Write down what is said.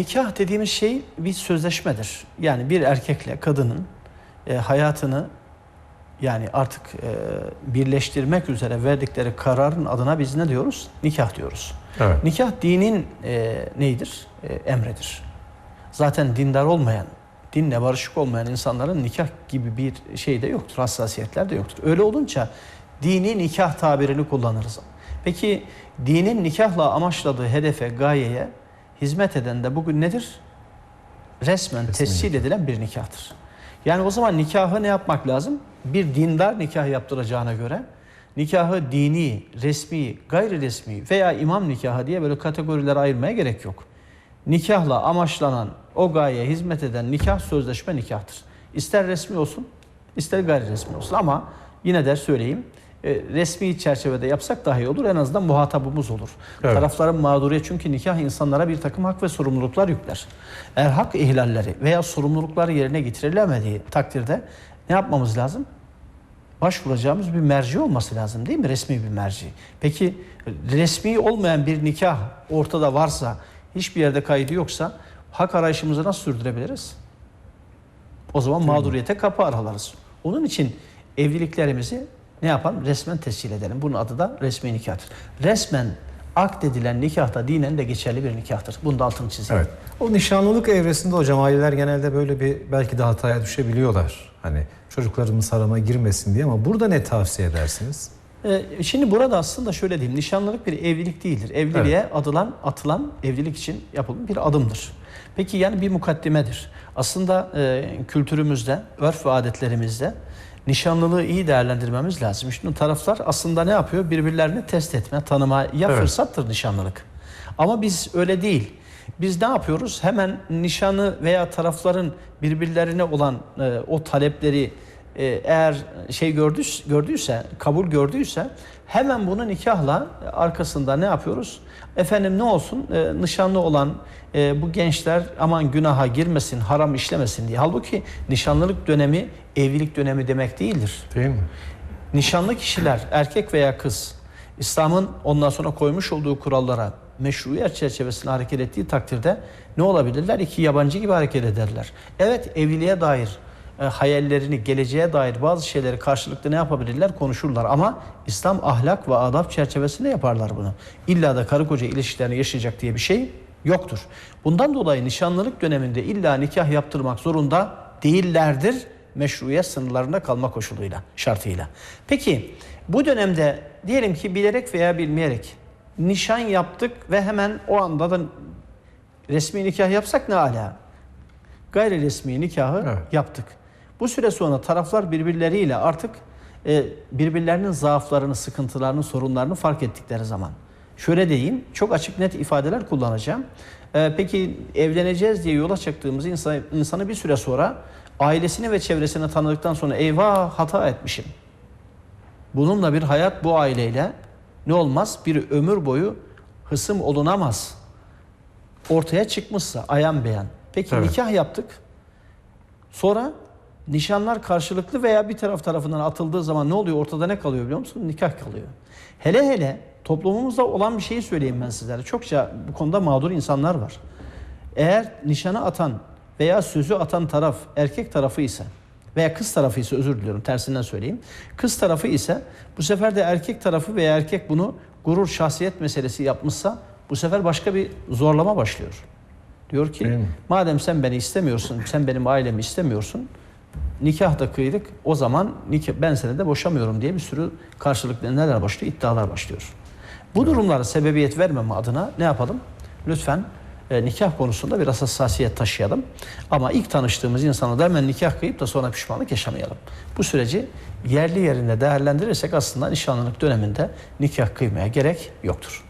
nikah dediğimiz şey bir sözleşmedir. Yani bir erkekle kadının e, hayatını yani artık e, birleştirmek üzere verdikleri kararın adına biz ne diyoruz? Nikah diyoruz. Evet. Nikah dinin e, neydir? E, emredir. Zaten dindar olmayan, dinle barışık olmayan insanların nikah gibi bir şey de yoktur, hassasiyetler de yoktur. Öyle olunca dini nikah tabirini kullanırız. Peki dinin nikahla amaçladığı hedefe, gayeye hizmet eden de bugün nedir? Resmen tescil edilen bir nikahtır. Yani o zaman nikahı ne yapmak lazım? Bir dindar nikah yaptıracağına göre nikahı dini, resmi, gayri resmi veya imam nikahı diye böyle kategorilere ayırmaya gerek yok. Nikahla amaçlanan o gayeye hizmet eden nikah sözleşme nikahtır. İster resmi olsun, ister gayri resmi olsun ama yine de söyleyeyim e, resmi çerçevede yapsak daha iyi olur. En azından muhatabımız olur. Evet. Tarafların mağduriyet çünkü nikah insanlara bir takım hak ve sorumluluklar yükler. Eğer hak ihlalleri veya sorumlulukları yerine getirilemediği takdirde ne yapmamız lazım? Başvuracağımız bir merci olması lazım değil mi? Resmi bir merci. Peki resmi olmayan bir nikah ortada varsa, hiçbir yerde kaydı yoksa hak arayışımızı nasıl sürdürebiliriz? O zaman mağduriyete kapı aralarız. Onun için evliliklerimizi ne yapalım? Resmen tescil edelim. Bunun adı da resmi nikahtır. Resmen akdedilen nikah da dinen de geçerli bir nikahtır. Bunu da altını çizeyim. Evet. O nişanlılık evresinde hocam aileler genelde böyle bir belki de hataya düşebiliyorlar. Hani çocuklarımız harama girmesin diye ama burada ne tavsiye edersiniz? Ee, şimdi burada aslında şöyle diyeyim. Nişanlılık bir evlilik değildir. Evliliğe adılan, atılan evlilik için yapılan bir adımdır. Peki yani bir mukaddimedir. Aslında e, kültürümüzde, örf ve adetlerimizde nişanlılığı iyi değerlendirmemiz lazım. Şimdi taraflar aslında ne yapıyor? Birbirlerini test etme, tanıma ya Evet. fırsattır nişanlılık. Ama biz öyle değil. Biz ne yapıyoruz? Hemen nişanı veya tarafların birbirlerine olan e, o talepleri eğer şey gördüyse, gördüyse, kabul gördüyse hemen bunu nikahla arkasında ne yapıyoruz? Efendim ne olsun? E, nişanlı olan e, bu gençler aman günaha girmesin, haram işlemesin diye. Halbuki nişanlılık dönemi evlilik dönemi demek değildir. Değil mi? Nişanlı kişiler erkek veya kız İslam'ın ondan sonra koymuş olduğu kurallara meşruiyet çerçevesinde hareket ettiği takdirde ne olabilirler? İki yabancı gibi hareket ederler. Evet evliliğe dair e, hayallerini, geleceğe dair bazı şeyleri karşılıklı ne yapabilirler? Konuşurlar ama İslam ahlak ve adab çerçevesinde yaparlar bunu. İlla da karı koca ilişkilerini yaşayacak diye bir şey yoktur. Bundan dolayı nişanlılık döneminde illa nikah yaptırmak zorunda değillerdir meşruiyet sınırlarında kalma koşuluyla, şartıyla. Peki bu dönemde diyelim ki bilerek veya bilmeyerek nişan yaptık ve hemen o anda da resmi nikah yapsak ne ala? Gayri resmi nikahı Evet. yaptık. Bu süre sonra taraflar birbirleriyle artık e, birbirlerinin zaaflarını, sıkıntılarını, sorunlarını fark ettikleri zaman. Şöyle diyeyim, çok açık net ifadeler kullanacağım. E, peki evleneceğiz diye yola çıktığımız insan, insanı bir süre sonra ailesini ve çevresini tanıdıktan sonra eyvah hata etmişim. Bununla bir hayat bu aileyle ne olmaz? Bir ömür boyu hısım olunamaz. Ortaya çıkmışsa ayan beyan. Peki Evet. nikah yaptık. Sonra nişanlar karşılıklı veya bir taraf tarafından atıldığı zaman ne oluyor? Ortada ne kalıyor biliyor musun? Nikah kalıyor. Hele hele toplumumuzda olan bir şeyi söyleyeyim ben sizlere. Çokça bu konuda mağdur insanlar var. Eğer nişanı atan veya sözü atan taraf erkek tarafı ise veya kız tarafı ise özür diliyorum tersinden söyleyeyim. Kız tarafı ise bu sefer de erkek tarafı veya erkek bunu gurur şahsiyet meselesi yapmışsa bu sefer başka bir zorlama başlıyor. Diyor ki madem sen beni istemiyorsun, sen benim ailemi istemiyorsun. Nikah da kıydık. O zaman nikah, ben seni de boşamıyorum diye bir sürü karşılıklı neler başlıyor? iddialar başlıyor. Bu durumlara sebebiyet vermeme adına ne yapalım? Lütfen e, nikah konusunda biraz hassasiyet taşıyalım. Ama ilk tanıştığımız insana da hemen nikah kıyıp da sonra pişmanlık yaşamayalım. Bu süreci yerli yerinde değerlendirirsek aslında nişanlılık döneminde nikah kıymaya gerek yoktur.